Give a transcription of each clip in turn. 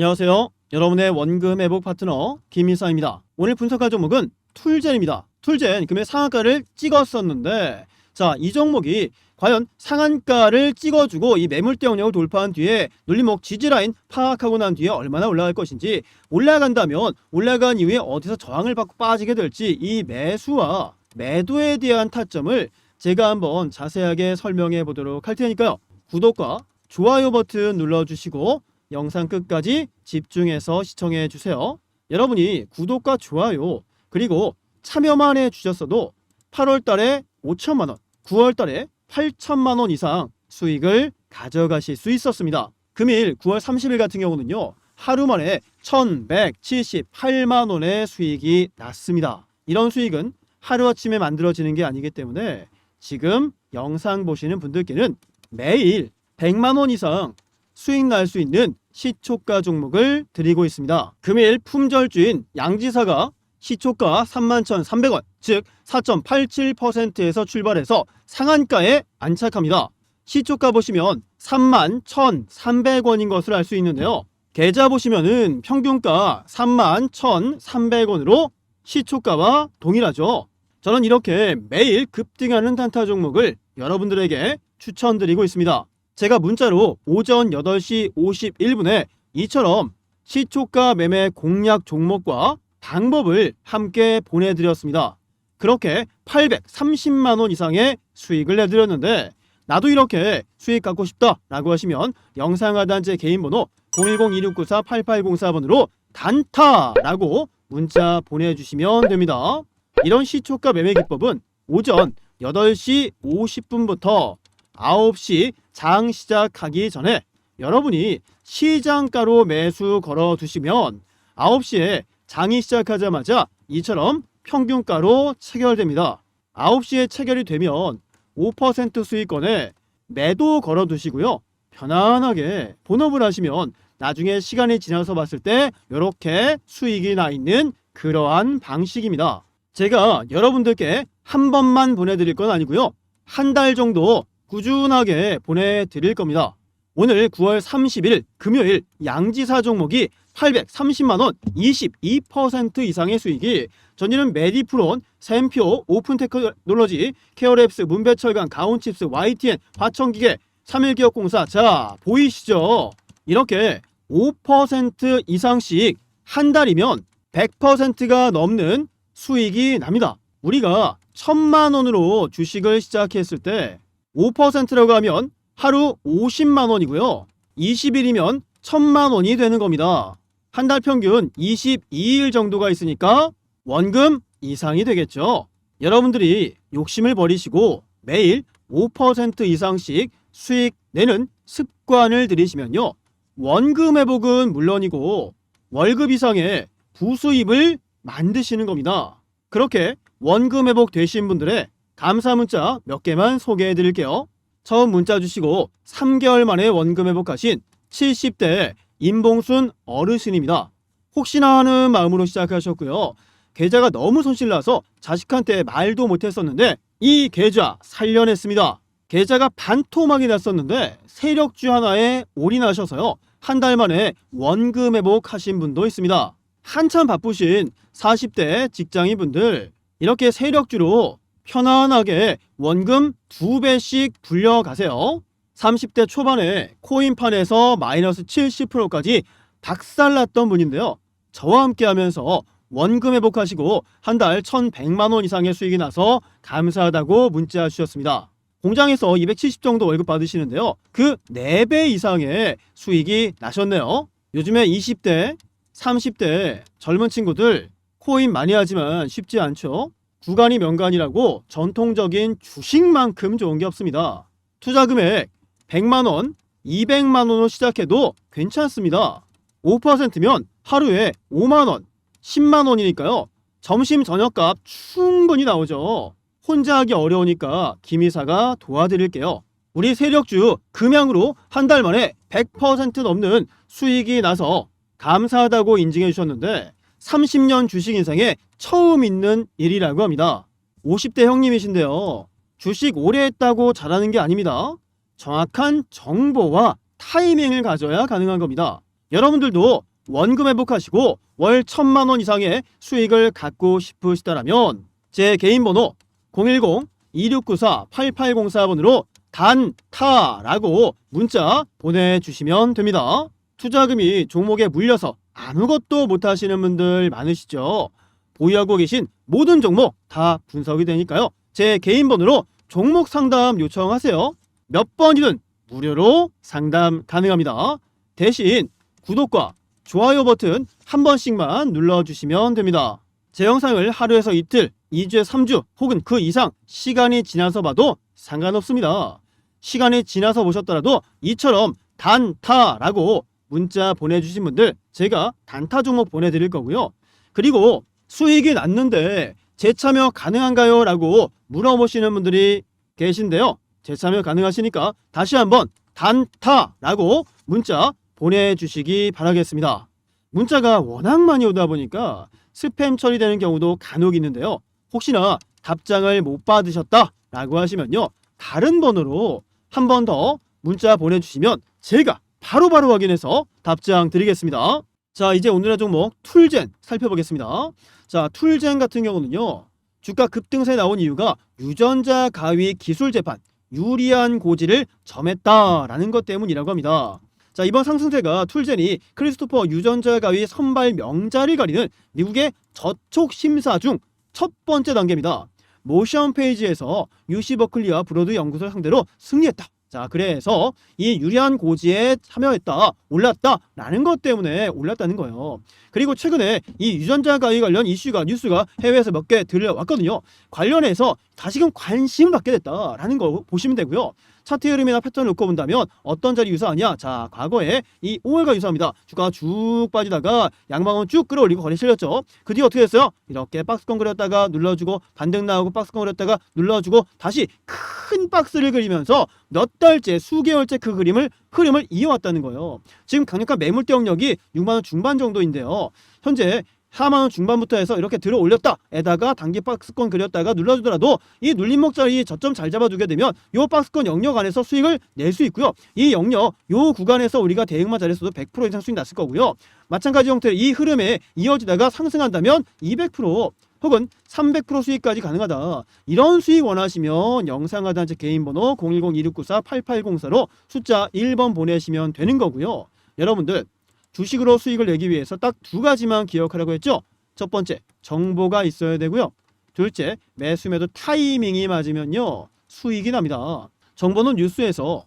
안녕하세요. 여러분의 원금 회복 파트너 김일사입니다. 오늘 분석할 종목은 툴젠입니다. 툴젠 금일 상한가를 찍었었는데 자, 이 종목이 과연 상한가를 찍어주고 이 매물대 영역을 돌파한 뒤에 눌림목 지지라인 파악하고 난 뒤에 얼마나 올라갈 것인지 올라간다면 올라간 이후에 어디서 저항을 받고 빠지게 될지 이 매수와 매도에 대한 타점을 제가 한번 자세하게 설명해 보도록 할 테니까요. 구독과 좋아요 버튼 눌러주시고 영상 끝까지 집중해서 시청해 주세요. 여러분이 구독과 좋아요 그리고 참여만 해 주셨어도 8월 달에 5천만 원, 9월 달에 8천만 원 이상 수익을 가져가실 수 있었습니다. 금일 9월 30일 같은 경우는요. 하루 만에 1178만 원의 수익이 났습니다. 이런 수익은 하루아침에 만들어지는 게 아니기 때문에 지금 영상 보시는 분들께는 매일 100만 원 이상 수익 날 수 있는 시초가 종목을 드리고 있습니다. 금일 품절주인 양지사가 시초가 31,300원, 즉 4.87%에서 출발해서 상한가에 안착합니다. 시초가 보시면 31,1,300원인 것을 알 수 있는데요. 계좌 보시면은 평균가 31,1,300원으로 시초가와 동일하죠. 저는 이렇게 매일 급등하는 단타 종목을 여러분들에게 추천드리고 있습니다. 제가 문자로 오전 8시 51분에 이처럼 시초가 매매 공략 종목과 방법을 함께 보내드렸습니다. 그렇게 830만 원 이상의 수익을 내드렸는데 나도 이렇게 수익 갖고 싶다 라고 하시면 영상 하단제 개인 번호 010-2694-8804번으로 단타 라고 문자 보내주시면 됩니다. 이런 시초가 매매 기법은 오전 8시 50분부터 9시 장 시작하기 전에 여러분이 시장가로 매수 걸어 두시면 9시에 장이 시작하자마자 이처럼 평균가로 체결됩니다. 9시에 체결이 되면 5% 수익권에 매도 걸어 두시고요. 편안하게 본업을 하시면 나중에 시간이 지나서 봤을 때 이렇게 수익이 나 있는 그러한 방식입니다. 제가 여러분들께 한 번만 보내드릴 건 아니고요. 한 달 정도 꾸준하게 보내드릴 겁니다. 오늘 9월 30일 금요일 양지사 종목이 830만원 22% 이상의 수익이 전일은 메디프론, 샘표, 오픈테크놀로지, 케어랩스, 문배철강, 가온칩스, YTN, 화천기계, 3일기업공사 자 보이시죠? 이렇게 5% 이상씩 한 달이면 100%가 넘는 수익이 납니다. 우리가 천만 원으로 주식을 시작했을 때 5%라고 하면 하루 50만 원이고요. 20일이면 천만 원이 되는 겁니다. 한 달 평균 22일 정도가 있으니까 원금 이상이 되겠죠. 여러분들이 욕심을 버리시고 매일 5% 이상씩 수익 내는 습관을 들이시면요. 원금 회복은 물론이고 월급 이상의 부수입을 만드시는 겁니다. 그렇게 원금 회복 되신 분들의 감사 문자 몇 개만 소개해 드릴게요. 처음 문자 주시고 3개월 만에 원금 회복하신 70대 임봉순 어르신입니다. 혹시나 하는 마음으로 시작하셨고요. 계좌가 너무 손실나서 자식한테 말도 못했었는데 이 계좌 살려냈습니다. 계좌가 반토막이 났었는데 세력주 하나에 올인하셔서요. 한 달 만에 원금 회복하신 분도 있습니다. 한참 바쁘신 40대 직장인분들 이렇게 세력주로 편안하게 원금 두 배씩 불려가세요. 30대 초반에 코인판에서 마이너스 70%까지 박살났던 분인데요. 저와 함께 하면서 원금 회복하시고 한 달 1,100만 원 이상의 수익이 나서 감사하다고 문자 주셨습니다. 공장에서 270 정도 월급 받으시는데요. 그 4배 이상의 수익이 나셨네요. 요즘에 20대, 30대 젊은 친구들 코인 많이 하지만 쉽지 않죠. 구간이 명간이라고 전통적인 주식만큼 좋은 게 없습니다. 투자 금액 100만 원, 200만 원으로 시작해도 괜찮습니다. 5%면 하루에 5만 원, 10만 원이니까요. 점심 저녁값 충분히 나오죠. 혼자 하기 어려우니까 김이사가 도와드릴게요. 우리 세력주 금양으로 한 달 만에 100% 넘는 수익이 나서 감사하다고 인증해 주셨는데 30년 주식 인생에 처음 있는 일이라고 합니다. 50대 형님이신데요. 주식 오래 했다고 잘하는 게 아닙니다. 정확한 정보와 타이밍을 가져야 가능한 겁니다. 여러분들도 원금 회복하시고 월 천만 원 이상의 수익을 갖고 싶으시다라면 제 개인 번호 010-2694-8804번으로 단타라고 문자 보내주시면 됩니다. 투자금이 종목에 물려서 아무것도 못하시는 분들 많으시죠? 보유하고 계신 모든 종목 다 분석이 되니까요. 제 개인 번호로 종목 상담 요청하세요. 몇 번이든 무료로 상담 가능합니다. 대신 구독과 좋아요 버튼 한 번씩만 눌러주시면 됩니다. 제 영상을 하루에서 이틀, 2주에 3주 혹은 그 이상 시간이 지나서 봐도 상관없습니다. 시간이 지나서 보셨더라도 이처럼 단타라고 문자 보내주신 분들 제가 단타 종목 보내드릴 거고요. 그리고 수익이 났는데 재참여 가능한가요? 라고 물어보시는 분들이 계신데요. 재참여 가능하시니까 다시 한번 단타라고 문자 보내주시기 바라겠습니다. 문자가 워낙 많이 오다 보니까 스팸 처리되는 경우도 간혹 있는데요. 혹시나 답장을 못 받으셨다 라고 하시면요. 다른 번호로 한 번 더 문자 보내주시면 제가 바로 바로 확인해서 답장 드리겠습니다. 자, 이제 오늘의 종목 툴젠 살펴보겠습니다. 자, 툴젠 같은 경우는요. 주가 급등세에 나온 이유가 유전자 가위 기술 재판 유리한 고지를 점했다라는 것 때문이라고 합니다. 자, 이번 상승세가 툴젠이 크리스토퍼 유전자 가위 선발 명자를 가리는 미국의 저촉 심사 중 첫 번째 단계입니다. 모션 페이지에서 유시 버클리와 브로드 연구소를 상대로 승리했다. 자, 그래서 이 유리한 고지에 참여했다, 올랐다라는 것 때문에 올랐다는 거예요. 그리고 최근에 이 유전자 가위 관련 이슈가 뉴스가 해외에서 몇 개 들려왔거든요. 관련해서 다시금 관심을 받게 됐다라는 거 보시면 되고요. 차트 흐름이나 패턴을 놓고 본다면 어떤 자리 유사하냐? 자, 과거에 이 5월과 유사합니다. 주가가 쭉 빠지다가 양방은 쭉 끌어올리고 거래 실렸죠. 그 뒤에 어떻게 됐어요? 이렇게 박스권 그렸다가 눌러주고 반등 나오고 박스권 그렸다가 눌러주고 다시 큰 박스를 그리면서 몇 달째 수개월째 그 그림을 흐름을 이어왔다는 거예요. 지금 강력한 매물대 영역이 6만 원 중반 정도인데요. 현재 4만 원 중반부터 해서 이렇게 들어 올렸다 에다가 단기 박스권 그렸다가 눌러주더라도 이 눌림목 자리 저점 잘 잡아두게 되면 요 박스권 영역 안에서 수익을 낼 수 있고요. 이 영역 요 구간에서 우리가 대응만 잘했어도 100% 이상 수익 났을 거고요. 마찬가지 형태의 이 흐름에 이어지다가 상승한다면 200% 혹은 300% 수익까지 가능하다. 이런 수익 원하시면 영상 하단체 개인 번호 010-2694-8804로 숫자 1번 보내시면 되는 거고요. 여러분들 주식으로 수익을 내기 위해서 딱 두 가지만 기억하라고 했죠. 첫 번째, 정보가 있어야 되고요. 둘째, 매수 매도 타이밍이 맞으면요. 수익이 납니다. 정보는 뉴스에서,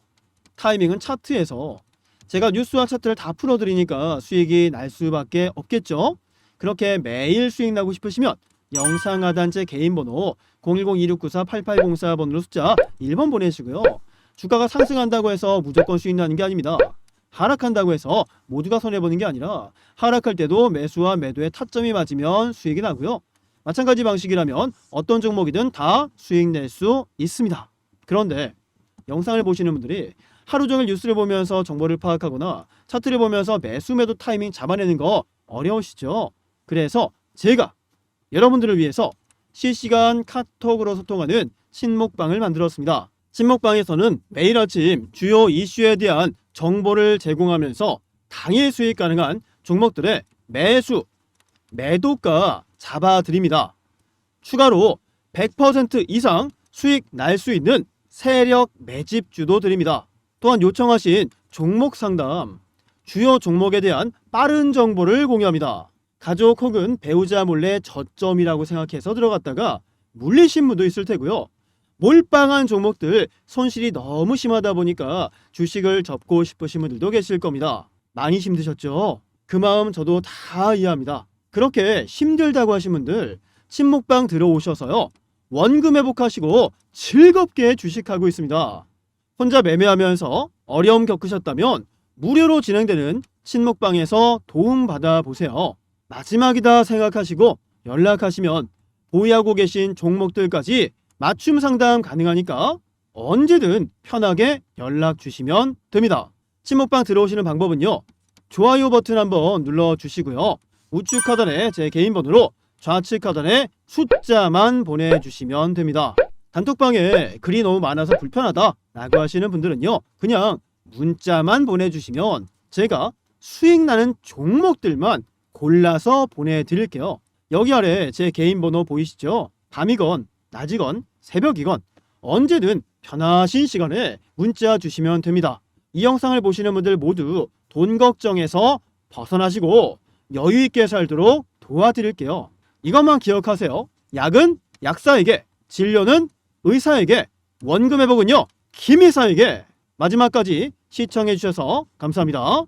타이밍은 차트에서. 제가 뉴스와 차트를 다 풀어드리니까 수익이 날 수밖에 없겠죠. 그렇게 매일 수익 나고 싶으시면 영상 하단체 개인 번호 010-2694-8804번으로 숫자 1번 보내시고요. 주가가 상승한다고 해서 무조건 수익 나는 게 아닙니다. 하락한다고 해서 모두가 손해보는 게 아니라 하락할 때도 매수와 매도의 타점이 맞으면 수익이 나고요. 마찬가지 방식이라면 어떤 종목이든 다 수익 낼 수 있습니다. 그런데 영상을 보시는 분들이 하루 종일 뉴스를 보면서 정보를 파악하거나 차트를 보면서 매수 매도 타이밍 잡아내는 거 어려우시죠? 그래서 제가 여러분들을 위해서 실시간 카톡으로 소통하는 친목방을 만들었습니다. 친목방에서는 매일 아침 주요 이슈에 대한 정보를 제공하면서 당일 수익 가능한 종목들의 매수, 매도가 잡아드립니다. 추가로 100% 이상 수익 날 수 있는 세력 매집주도 드립니다. 또한 요청하신 종목 상담, 주요 종목에 대한 빠른 정보를 공유합니다. 가족 혹은 배우자 몰래 저점이라고 생각해서 들어갔다가 물리신 분도 있을 테고요. 몰빵한 종목들 손실이 너무 심하다 보니까 주식을 접고 싶으신 분들도 계실 겁니다. 많이 힘드셨죠? 그 마음 저도 다 이해합니다. 그렇게 힘들다고 하신 분들 친목방 들어오셔서요. 원금 회복하시고 즐겁게 주식하고 있습니다. 혼자 매매하면서 어려움 겪으셨다면 무료로 진행되는 친목방에서 도움 받아 보세요. 마지막이다 생각하시고 연락하시면 보유하고 계신 종목들까지 맞춤 상담 가능하니까 언제든 편하게 연락 주시면 됩니다. 친목방 들어오시는 방법은요. 좋아요 버튼 한번 눌러 주시고요. 우측 하단에 제 개인 번호로 좌측 하단에 숫자만 보내주시면 됩니다. 단톡방에 글이 너무 많아서 불편하다 라고 하시는 분들은요. 그냥 문자만 보내주시면 제가 수익 나는 종목들만 골라서 보내드릴게요. 여기 아래 제 개인 번호 보이시죠? 밤이건 낮이건 새벽이건 언제든 편하신 시간에 문자 주시면 됩니다. 이 영상을 보시는 분들 모두 돈 걱정에서 벗어나시고 여유 있게 살도록 도와드릴게요. 이것만 기억하세요. 약은 약사에게, 진료는 의사에게, 원금 회복은요 김의사에게. 마지막까지 시청해 주셔서 감사합니다.